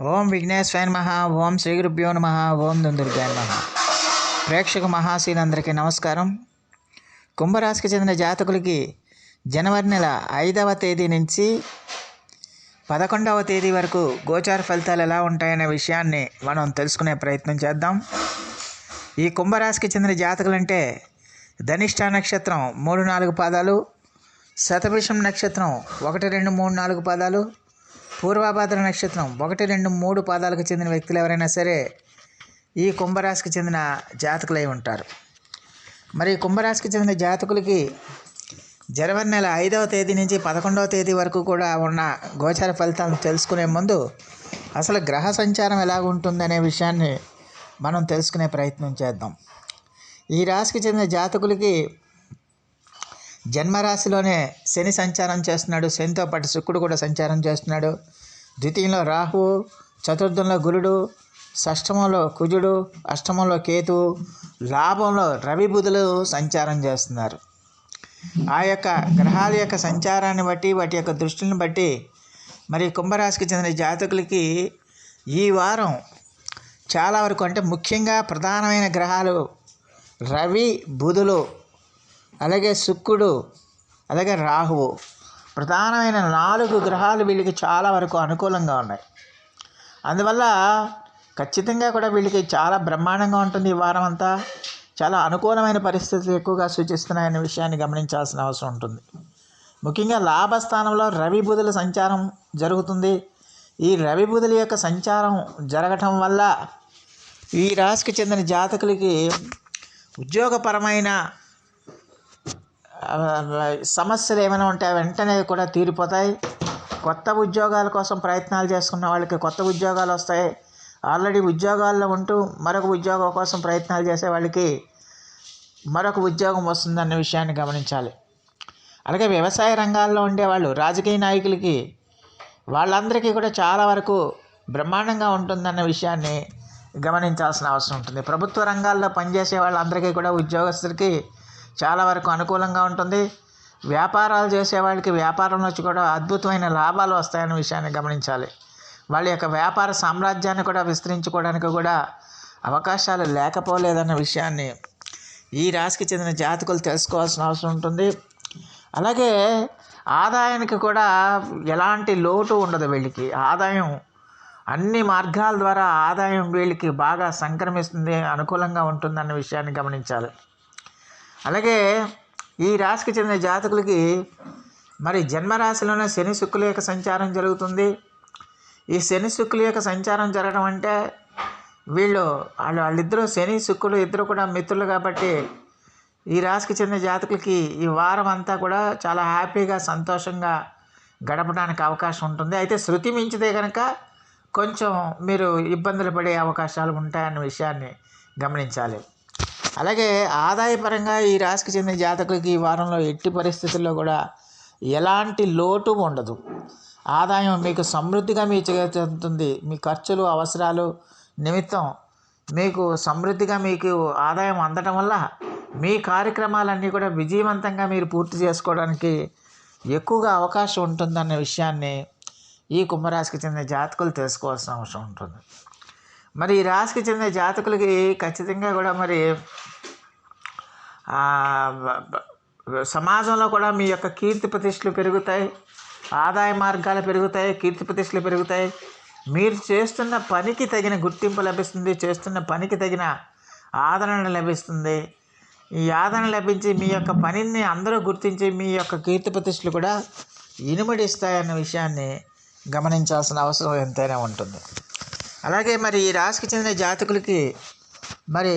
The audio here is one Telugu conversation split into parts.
ఓం విఘ్నేశ్వర నమ ఓం శ్రీ గురుభ్యో నమ ఓం దుందుర్గాయ నమ. ప్రేక్షక మహాశీలందరికీ నమస్కారం. కుంభరాశికి చెందిన జాతకులకి జనవరి నెల ఐదవ తేదీ నుంచి పదకొండవ తేదీ వరకు గోచార ఫలితాలు ఎలా ఉంటాయనే విషయాన్ని మనం తెలుసుకునే ప్రయత్నం చేద్దాం. ఈ కుంభరాశికి చెందిన జాతకులంటే ధనిష్ట నక్షత్రం మూడు నాలుగు పాదాలు శతభిషం నక్షత్రం ఒకటి రెండు మూడు నాలుగు పాదాలు పూర్వభద్ర నక్షత్రం ఒకటి రెండు మూడు పాదాలకు చెందిన వ్యక్తులు ఎవరైనా సరే ఈ కుంభరాశికి చెందిన జాతకులై ఉంటారు. మరి కుంభరాశికి చెందిన జాతకులకి జనవరి నెల ఐదవ తేదీ నుంచి పదకొండవ తేదీ వరకు కూడా ఉన్న గోచార ఫలితాలను తెలుసుకునే ముందు అసలు గ్రహ సంచారం ఎలా ఉంటుందనే విషయాన్ని మనం తెలుసుకునే ప్రయత్నం చేద్దాం. ఈ రాశికి చెందిన జాతకులకి జన్మరాశిలోనే శని సంచారం చేస్తున్నాడు. శనితో పాటు శుక్రుడు కూడా సంచారం చేస్తున్నాడు. ద్వితీయంలో రాహువు చతుర్థంలో గురుడు షష్టమంలో కుజుడు అష్టమంలో కేతువు లాభంలో రవి బుధులు సంచారం చేస్తున్నారు. ఆ యొక్క గ్రహాల యొక్క సంచారాన్ని బట్టి వాటి యొక్క దృష్టిని బట్టి మరి కుంభరాశికి చెందిన జాతకులకి ఈ వారం చాలా వరకు అంటే ముఖ్యంగా ప్రధానమైన గ్రహాలు రవి బుధులు అలాగే శుక్రుడు అలాగే రాహువు ప్రధానమైన నాలుగు గ్రహాలు వీళ్ళకి చాలా వరకు అనుకూలంగా ఉన్నాయి. అందువల్ల ఖచ్చితంగా కూడా వీళ్ళకి చాలా బ్రహ్మాండంగా ఉంటుంది ఈ వారం అంతా చాలా అనుకూలమైన పరిస్థితులు ఎక్కువగా సూచిస్తున్నాయనే విషయాన్ని గమనించాల్సిన అవసరం ఉంటుంది. ముఖ్యంగా లాభస్థానంలో రవి బుధుల సంచారం జరుగుతుంది. ఈ రవి బుధుల యొక్క సంచారం జరగటం వల్ల ఈ రాశికి చెందిన జాతకులకి ఉద్యోగపరమైన సమస్యలు ఏమైనా ఉంటే వెంటనే కూడా తీరిపోతాయి. కొత్త ఉద్యోగాల కోసం ప్రయత్నాలు చేసుకున్న వాళ్ళకి కొత్త ఉద్యోగాలు వస్తాయి. ఆల్రెడీ ఉద్యోగాల్లో ఉంటూ మరొక ఉద్యోగం కోసం ప్రయత్నాలు చేసే వాళ్ళకి మరొక ఉద్యోగం వస్తుందన్న విషయాన్ని గమనించాలి. అలాగే వ్యవసాయ రంగాల్లో ఉండేవాళ్ళు రాజకీయ నాయకులకి వాళ్ళందరికీ కూడా చాలా వరకు బ్రహ్మాండంగా ఉంటుందన్న విషయాన్ని గమనించాల్సిన అవసరం ఉంటుంది. ప్రభుత్వ రంగాల్లో పనిచేసే వాళ్ళందరికీ కూడా ఉద్యోగస్తులకి చాలా వరకు అనుకూలంగా ఉంటుంది. వ్యాపారాలు చేసే వాళ్ళకి వ్యాపారం నుంచి కూడా అద్భుతమైన లాభాలు వస్తాయన్న విషయాన్ని గమనించాలి. వాళ్ళ యొక్క వ్యాపార సామ్రాజ్యాన్ని కూడా విస్తరించుకోవడానికి కూడా అవకాశాలు లేకపోలేదన్న విషయాన్ని ఈ రాశికి చెందిన జాతకులు తెలుసుకోవాల్సిన అవసరం ఉంటుంది. అలాగే ఆదాయానికి కూడా ఎలాంటి లోటు ఉండదు వీళ్ళకి. ఆదాయం అన్ని మార్గాల ద్వారా ఆదాయం వీళ్ళకి బాగా సంక్రమిస్తుంది అనుకూలంగా ఉంటుందన్న విషయాన్ని గమనించాలి. అలాగే ఈ రాశికి చెందిన జాతకులకి మరి జన్మరాశిలోనే శని శుక్రుల యొక్క సంచారం జరుగుతుంది. ఈ శని శుక్రుల యొక్క సంచారం జరగడం అంటే వీళ్ళు వాళ్ళు వాళ్ళిద్దరూ శని శుక్రులు ఇద్దరు కూడా మిత్రులు కాబట్టి ఈ రాశికి చెందిన జాతకులకి ఈ వారం అంతా కూడా చాలా హ్యాపీగా సంతోషంగా గడపడానికి అవకాశం ఉంటుంది. అయితే శృతి మించితే కనుక కొంచెం మీరు ఇబ్బందులు పడే అవకాశాలు ఉంటాయన్న విషయాన్ని గమనించాలి. అలాగే ఆదాయపరంగా ఈ రాశికి చెందిన జాతకులకి ఈ వారంలో ఎట్టి పరిస్థితుల్లో కూడా ఎలాంటి లోటు ఉండదు. ఆదాయం మీకు సమృద్ధిగా మీ చెందుతుంది మీ ఖర్చులు అవసరాలు నిమిత్తం మీకు సమృద్ధిగా మీకు ఆదాయం అందటం వల్ల మీ కార్యక్రమాలన్నీ కూడా విజయవంతంగా మీరు పూర్తి చేసుకోవడానికి ఎక్కువగా అవకాశం ఉంటుందన్న విషయాన్ని ఈ కుంభరాశికి చెందిన జాతకులు తెలుసుకోవాల్సిన అవసరం ఉంటుంది. మరి ఈ రాశికి చెందిన జాతకులకి ఖచ్చితంగా కూడా మరి సమాజంలో కూడా మీ యొక్క కీర్తి ప్రతిష్టలు పెరుగుతాయి ఆదాయ మార్గాలు పెరుగుతాయి కీర్తి ప్రతిష్టలు పెరుగుతాయి. మీరు చేస్తున్న పనికి తగిన గుర్తింపు లభిస్తుంది చేస్తున్న పనికి తగిన ఆదరణ లభిస్తుంది. ఈ ఆదరణ లభించి మీ యొక్క పనిని అందరూ గుర్తించి మీ యొక్క కీర్తి ప్రతిష్టలు కూడా ఇనుమడిస్తాయన్న విషయాన్ని గమనించాల్సిన అవసరం ఎంతైనా ఉంటుంది. అలాగే మరి ఈ రాశికి చెందిన జాతకులకి మరి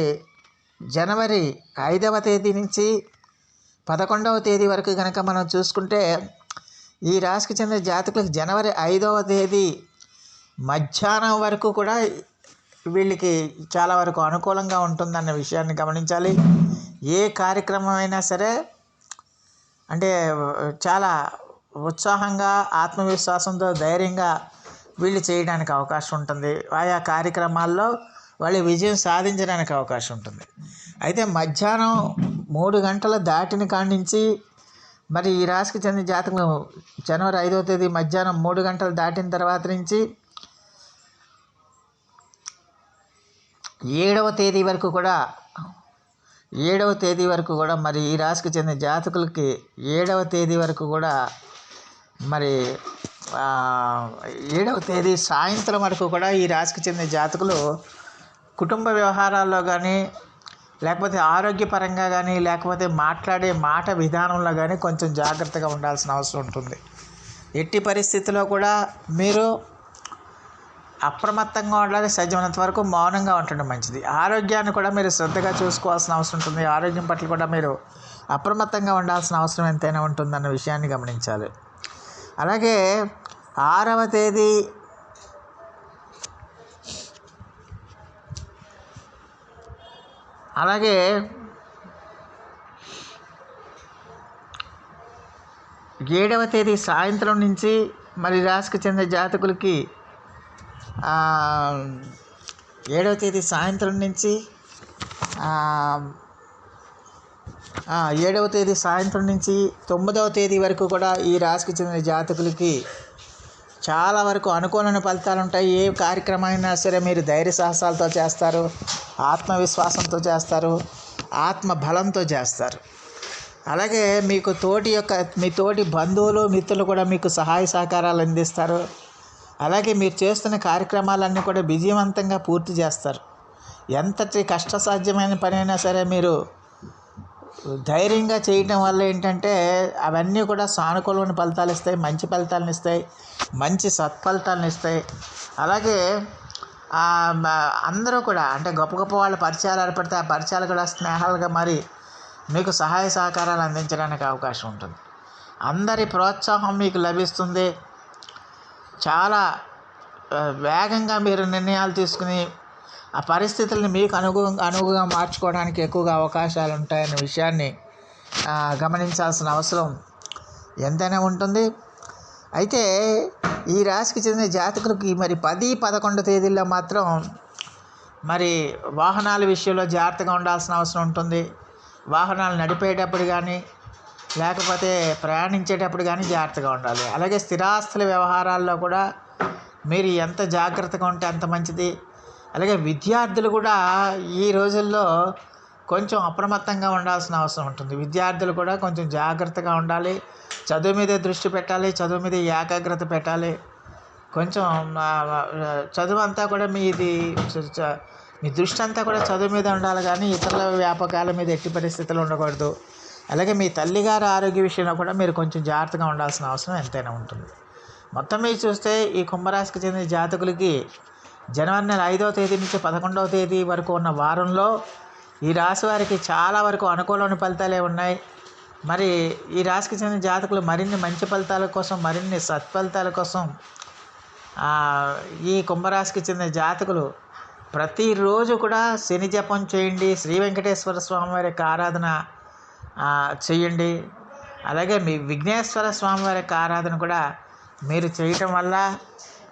జనవరి ఐదవ తేదీ నుంచి పదకొండవ తేదీ వరకు కనుక మనం చూసుకుంటే ఈ రాశికి చెందిన జాతకులకు జనవరి ఐదవ తేదీ మధ్యాహ్నం వరకు కూడా వీళ్ళకి చాలా వరకు అనుకూలంగా ఉంటుందన్న విషయాన్ని గమనించాలి. ఏ కార్యక్రమం అయినా సరే అంటే చాలా ఉత్సాహంగా ఆత్మవిశ్వాసంతో ధైర్యంగా వీళ్ళు చేయడానికి అవకాశం ఉంటుంది. ఆయా కార్యక్రమాల్లో వాళ్ళు విజయం సాధించడానికి అవకాశం ఉంటుంది. అయితే మధ్యాహ్నం మూడు గంటల దాటిని కాండించి మరి ఈ రాశికి చెందిన జాతకం జనవరి ఐదవ తేదీ మధ్యాహ్నం మూడు గంటలు దాటిన తర్వాత నుంచి ఏడవ తేదీ వరకు కూడా ఏడవ తేదీ వరకు కూడా మరి ఈ రాశికి చెందిన జాతకులకి ఏడవ తేదీ వరకు కూడా మరి ఏడవ తేదీ సాయంత్రం వరకు కూడా ఈ రాశికి చెందిన జాతకులు కుటుంబ వ్యవహారాల్లో కానీ లేకపోతే ఆరోగ్యపరంగా కానీ లేకపోతే మాట్లాడే మాట విధానంలో కానీ కొంచెం జాగ్రత్తగా ఉండాల్సిన అవసరం ఉంటుంది. ఎట్టి పరిస్థితిలో కూడా మీరు అప్రమత్తంగా ఉండాలి సాధ్యమైనంత వరకు మౌనంగా ఉండడం మంచిది. ఆరోగ్యాన్ని కూడా మీరు శ్రద్ధగా చూసుకోవాల్సిన అవసరం ఉంటుంది. ఆరోగ్యం పట్ల కూడా మీరు అప్రమత్తంగా ఉండాల్సిన అవసరం ఎంతైనా ఉంటుందన్న విషయాన్ని గమనించాలి. అలాగే ఆరవ తేదీ అలాగే ఏడవ తేదీ సాయంత్రం నుంచి మరి రాశికి చెందిన జాతకులకి ఏడవ తేదీ సాయంత్రం నుంచి ఏడవ తేదీ సాయంత్రం నుంచి తొమ్మిదవ తేదీ వరకు కూడా ఈ రాశికి చెందిన జాతకులకి చాలా వరకు అనుకూలమైన ఫలితాలు ఉంటాయి. ఏ కార్యక్రమం అయినా సరే మీరు ధైర్య సాహసాలతో చేస్తారు. ఆత్మవిశ్వాసంతో చేస్తారు ఆత్మ బలంతో చేస్తారు. అలాగే మీకు తోటి యొక్క మీ తోటి బంధువులు మిత్రులు కూడా మీకు సహాయ సహకారాలు అందిస్తారు. అలాగే మీరు చేస్తున్న కార్యక్రమాలన్నీ కూడా విజయవంతంగా పూర్తి చేస్తారు. ఎంతటి కష్టసాధ్యమైన పని అయినా సరే మీరు ధైర్యంగా చేయటం వల్ల ఏంటంటే అవన్నీ కూడా సానుకూలమైన ఫలితాలు ఇస్తాయి మంచి ఫలితాలను ఇస్తాయి మంచి సత్ఫలితాలను ఇస్తాయి. అలాగే అందరూ కూడా అంటే గొప్ప గొప్ప వాళ్ళ పరిచయాలు ఏర్పడితే ఆ పరిచయాలు కూడా స్నేహాలుగా మరి మీకు సహాయ సహకారాలు అందించడానికి అవకాశం ఉంటుంది. అందరి ప్రోత్సాహం మీకు లభిస్తుంది. చాలా వేగంగా మీరు నిర్ణయాలు తీసుకుని ఆ పరిస్థితుల్ని మీకు అనుగు అనుగుగా మార్చుకోవడానికి ఎక్కువగా అవకాశాలు ఉంటాయనే విషయాన్ని గమనించాల్సిన అవసరం ఎంతైనా ఉంటుంది. అయితే ఈ రాశికి చెందిన జాతకులకి మరి పది పదకొండు తేదీల్లో మాత్రం మరి వాహనాల విషయంలో జాగ్రత్తగా ఉండాల్సిన అవసరం ఉంటుంది. వాహనాలు నడిపేటప్పుడు కానీ లేకపోతే ప్రయాణించేటప్పుడు కానీ జాగ్రత్తగా ఉండాలి. అలాగే స్థిరాస్తుల వ్యవహారాల్లో కూడా మీరు ఎంత జాగ్రత్తగా ఉంటే అంత మంచిది. అలాగే విద్యార్థులు కూడా ఈ రోజుల్లో కొంచెం అప్రమత్తంగా ఉండాల్సిన అవసరం ఉంటుంది. విద్యార్థులు కూడా కొంచెం జాగ్రత్తగా ఉండాలి. చదువు మీద దృష్టి పెట్టాలి. చదువు మీద ఏకాగ్రత పెట్టాలి. కొంచెం చదువు అంతా కూడా మీది ఇది చ- మీ దృష్టి అంతా కూడా చదువు మీద ఉండాలి కానీ ఇతరుల వ్యాపకాల మీద ఎట్టి పరిస్థితులు ఉండకూడదు. అలాగే మీ తల్లిగారి ఆరోగ్య విషయంలో కూడా మీరు కొంచెం జాగ్రత్తగా ఉండాల్సిన అవసరం ఎంతైనా ఉంటుంది. మొత్తం మీద చూస్తే ఈ కుంభరాశికి చెందిన జాతకులకి జనవరి నెల ఐదవ తేదీ నుంచి పదకొండవ తేదీ వరకు ఉన్న వారంలో ఈ రాశి వారికి చాలా వరకు అనుకూలమైన ఫలితాలే ఉన్నాయి. మరి ఈ రాశికి చెందిన జాతకులు మరిన్ని మంచి ఫలితాల కోసం మరిన్ని సత్ఫలితాల కోసం ఈ కుంభరాశికి చెందిన జాతకులు ప్రతిరోజు కూడా శని జపం చేయండి శ్రీ వెంకటేశ్వర స్వామి వారి యొక్క ఆరాధన చేయండి. అలాగే మీ విఘ్నేశ్వర స్వామి వారి యొక్క ఆరాధన కూడా మీరు చేయటం వల్ల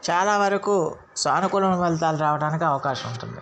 చాలా వరకు సానుకూలమైన ఫలితాలు రావడానికి అవకాశం ఉంటుంది.